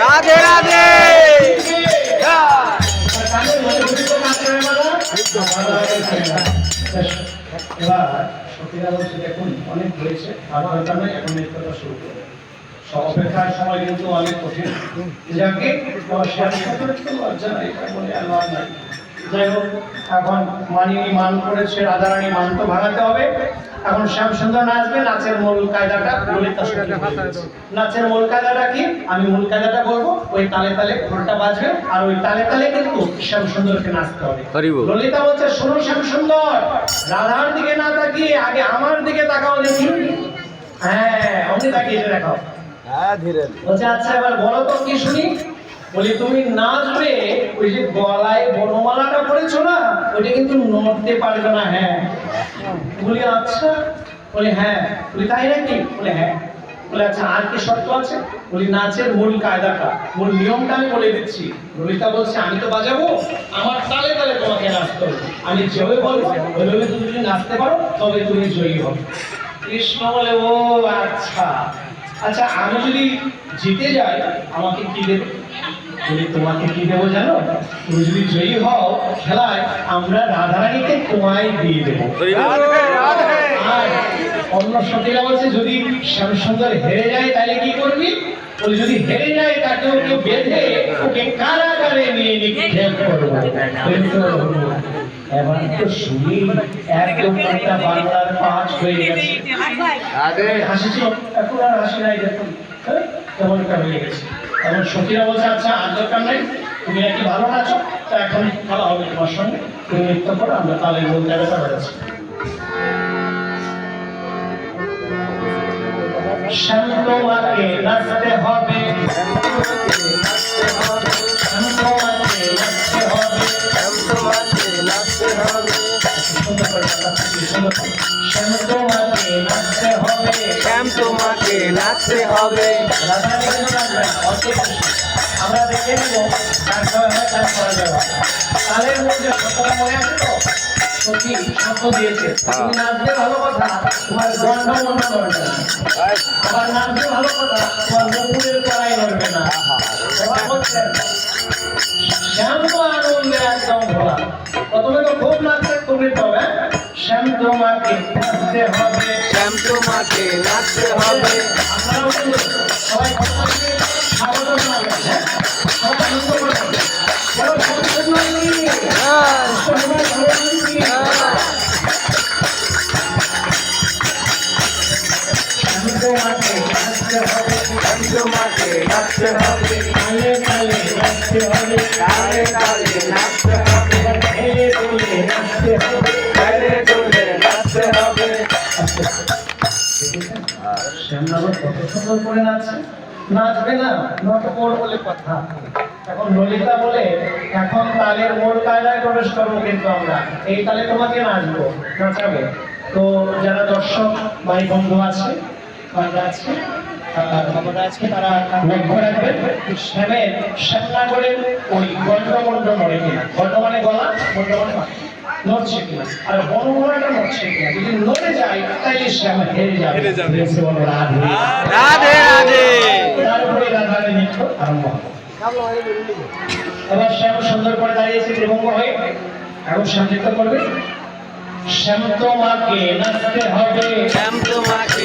রাধে রাধে এবার সত্যিকার বলছি দেখুন অনেক হয়েছে। নেই এখন এই কথা শুরু করব। অপেক্ষার সময় কিন্তু অনেক কঠিন। যাকে লজ্জা নাই বলে নাই। যাই হোক এখন মানিনী মান করেছে রাধারানী মান তো ভাঙাতে হবে। এখন শ্যাম সুন্দর নাচবে নাচের মূল কায়দাটা নাচের মূল কায়দাটা কি? আমি মূল কায়দাটা বলব ওই তালে তালে ঘোরটা বাজবে আর ওই তালে তালে কিন্তু শ্যাম সুন্দরকে নাচতে হবে। ললিতা বলছে শোনো শ্যাম সুন্দর রাধার দিকে না তাকিয়ে আগে আমার দিকে তাকাও দেখি। হ্যাঁ অমনি তাকিয়ে দেখাও। নাচের মূল কায়দাটা, মূল নিয়মটা আমি বলে দিচ্ছি। ললিতা বলছে, আমি তো বাজাবো, আমার তালে তালে তোমাকে নাচতে আমি যেভাবে বলব ওইভাবে তুমি যদি নাচতে পারো, তবে তুমি জয়ী হবে। কৃষ্ণ বলে, ও আচ্ছা। আচ্ছা আমি যদি জিতে যাই আমাকে কি দেবে? বলি তোমাকে কি দেবো জানো? তুমি যদি জয়ী হও খেলায় আমরা রাধারানীকে তোমায় দিয়ে দেবো। অন্য সতীরা বলছে যদি শ্যামসুন্দর হেরে যায় তাহলে কি করবি? বলি যদি হেরে যায় তাকে ওকে বেঁধে ওকে কারাগারে নিয়ে নিক্ষেপ করব। এবার তো শুনি একদম একটা বাংলার পাঁচ হয়ে গেছে। রাধে হাসি ছিল এখন আর হাসি নাই দেখুন হ্যাঁ? তেমনটা হয়ে গেছে। এখন সখীরা বলছে আচ্ছা আর দরকার নাই তুমি নাকি ভালো নাচো তা এখন খেলা হবে তোমার সঙ্গে। তুমি নৃত্য করো আমরা তালে মূল জায়গাটা বেড়াচ্ছি শান্তমাকে নাচতে হবে। শ্যাম তোমাকে নাচতে হবে। আমরা দেখে নেব কার সময় হয় কার করা যাবে তালের মধ্যে শব্দটা মনে আছে তো? সত্যি শব্দ দিয়েছে। তুমি নাচবে ভালো কথা তোমার গন্ধ মন্ড করবে না। আবার নাচবে ভালো কথা তোমার না। শ্যাম তো আনন্দে একদম ভোলা। প্রথমে তো খুব নাচতে তুমি তবে শ্যাম তোমাকে নাচতে হবে। শ্যাম তোমাকে নাচতে হবে। সবাই হ্যাঁ? তোমাকে নাচতে হবে, শ্যাম তোমাকে নাচতে হবে। তালে তালে নাচতে হবে, কত সুন্দর করে নাচছে নাচবে না নটকর বলে কথা। এখন ললিতা বলে, এখন তালের মোড় কায়দায় প্রবেশ করব কিন্তু আমরা। এই তালে তোমাকে নাচবো, নাচাবো। তো যারা দর্শক ভাই বন্ধু আছে বান্ধব আছে আছে, তারা লক্ষ্য রাখবেন শ্যামের শ্যামনগরের ওই গন্ডমন্ড নড়ে কিনা। গন্ড মানে গলা মন্ড মানে। নড়ছে কিনা? আর বনমোড়াটা নড়ছে কিনা? যদি নড়ে যায় তাহলে শ্যাম হেরে যাবে। হেরে যাবে। হেরে বলো রাধে রাধে। রাধে তারপরে রাধারে নৃত্য আরম্ভ এবার শ্যাম সুন্দর করে দাঁড়িয়েছে ত্রিভঙ্গ হয়ে। এখন শ্যাম নৃত্য করবে? শ্যাম তোমাকে নাচতে হবে। শ্যাম তোমাকে